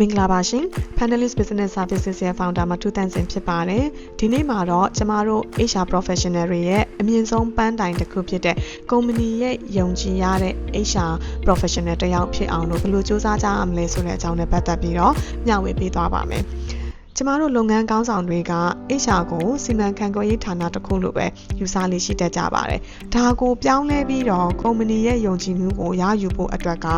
မင်္ဂလာပါရှင် Panelist Business Services ရဲ့ founder မထုတန့်စင်ဖြစ်ပါတယ်ဒီနေ့မှာတော့ကျမတို့ HR professional တွေရဲ့အမြင့်ဆုံးပန်းတိုင်တစ်ခုဖြစ်တဲ့ company ရဲ့ယုံကြည်ရတဲ့ HR professional တစ်ယောက်ဖြစ်အောင်လို့ဘယ်လိုစူးစမ်းကြရမလဲဆိုတဲ့အကြောင်းနဲ့ပတ်သက်ပြီးတော့မျှဝေပေးသွားပါမယ်ကျမတို့လုပ်ငန်းကောင်းဆောင်တွေက HR ကိုစီမံခန့်ခွဲရေးဌာနတစ်ခုလိုပဲယူဆလေးရှိတတ်ကြပါတယ်။ဒါကိုပြောင်းလဲပြီးတော့ company ရဲ့ယုံကြည်မှုကိုရယူဖို့အတွက်က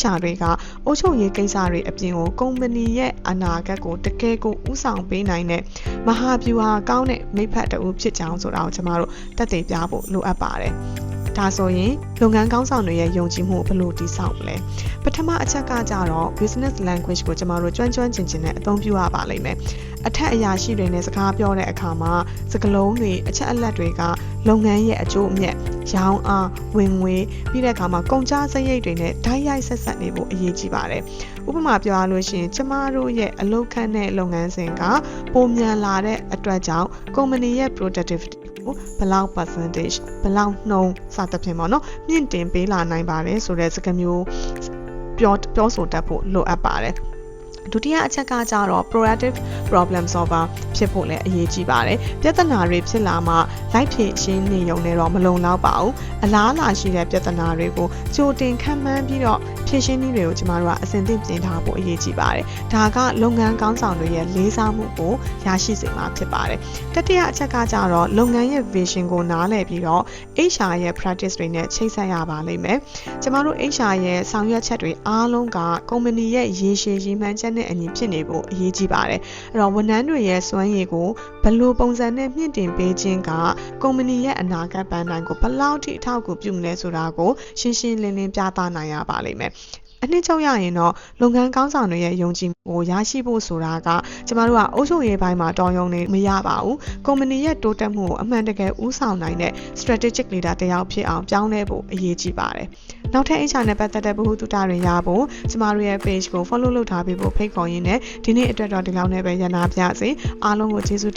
HR တွေကအုပ်ချုပ်ရေးကိစ္စတွေအပြင်ကိုကုမ္ပဏီရဲ့အနာဂတ်ကိုတကယ်ကိုဥဆောင်ပေးနိုင်တဲ့မဟာဗျူဟာကောင်းတဲ့မိဖက်တဦးဖြစ်ကြောင်းဆိုတာကိုကျမတို့တက်တည်ပြဖို့လိုအပ်ပါတယ်။ဒါဆိုရင်လုပ်ငန်းကောင်းဆောင်တွေရဲ့ယုံကြည်မှုကိုဘယ်လိုတည်ဆောက်မလဲပထမအချက်ကကြတော့ business language ကိုကျမတို့ကျွမ်းကျွမ်းကျင်ကျင်နဲ့အသုံးပြုရပါလိမ့်မယ်အထက်အရာရှိတွေနဲ့စကားပြောတဲ့အခါမှာစကားလုံးတွေအချက်အလက်တွေက လုပ်ငန်းရဲ့အကျိုးအမြတ်ရောင်းအားဝင်ငွေပြီးတဲ့အခါမှာကုန်ကျစရိတ်တွေနဲ့ဓာတ်ရိုက်ဆက်ဆက်နေဖို့အရေးကြီးပါတယ်ဥပမာပြောရလို့ရှိရင်ကျမတို့ရဲ့အလုပ်ခန့်တဲ့လုပ်ငန်းစဉ်ကပုံမြန်လာတဲ့အတွက်ကြောင့်ကုမ္ပဏီရဲ့ productivity ကိုဘယ်လောက် percentage ဘယ်လောက်နှုန်းစသဖြင့်ပေါ့နော်မြင့်တင်ပေးလာနိုင်ပါတယ်ဆိုတဲ့စကားမျိုးပြောပြောဆိုတတ်ဖို့လိုအပ်ပါတယ် ဒုတိယအချက်ကကြတော့ proactive problem solver ဖြစ်ဖို့လည်းအရေးကြီးပါတယ်ပြဿနာတွေဖြစ်လာမှလိုက်ဖြေရှင်းနေရုံနဲ့တော့မလုံလောက်ပါဘူးအလားအလာရှိတဲ့ပြဿနာတွေကိုကြိုတင်ခံမှန်းပြီးတော့ ဖြေရှင်းနည်းတွေကိုကျမတို့ကအစဉ်သင့်ပြင်ထားဖို့အရေးကြီးပါတယ်ဒါကလုပ်ငန်းကောင်းဆောင်တွေရဲ့လေးစားမှုကိုရရှိစေမှာဖြစ်ပါတယ်တတိယအချက်ကကြတော့လုပ်ငန်းရဲ့ vision ကိုနားလည်ပြီးတော့ HR ရဲ့ practice တွေနဲ့ချိတ်ဆက်ရပါလိမ့်မယ်ကျမတို့ HR ရဲ့ဆောင်ရွက်ချက်တွေအားလုံးကကုမ္ပဏီရဲ့ရေရှည်ရည်မှန်းချက်နဲ့အညီဖြစ်နေဖို့အရေးကြီးပါတယ်အဲ့တော့ဝန်ထမ်းတွေရဲ့စွမ်းရည်ကိုဘယ်လိုပုံစံနဲ့မြင့်တင်ပေးခြင်းကကုမ္ပဏီရဲ့အနာဂတ်ပန်းတိုင်ကိုဘယ်လောက်ထိအထောက်အကူပြုမလဲဆိုတာကိုရှင်းရှင်းလင်းလင်းပြသနိုင်ရပါလိမ့်မယ် အနှစ်ချုပ်ရရင်တော့လုပ်ငန်းကောင်းဆောင်တွေရဲ့ယုံကြည်မှုကိုရရှိဖို့ဆိုတာကကျမတို့ကအုပ်ချုပ်ရေးပိုင်းမှာတော်ရုံနေမရပါဘူးကုမ္ပဏီရဲ့တိုးတက်မှုကိုအမှန်တကယ်ဦးဆောင်နိုင်တဲ့ strategic leader တစ်ယောက်ဖြစ်အောင်ပြောင်းလဲဖို့အရေးကြီးပါတယ်နောက်ထပ် HR နဲ့ပတ်သက်တဲ့ဗဟုသုတတွေရဖို့ကျမတို့ရဲ့ page ကို follow လုပ်ထားပေးဖို့ဖိတ်ခေါ်ရင်းနဲ့ဒီနေ့အတွက်တော့ဒီလောက်နဲ့ပဲရနာပြစေအားလုံးကိုကျေးဇူး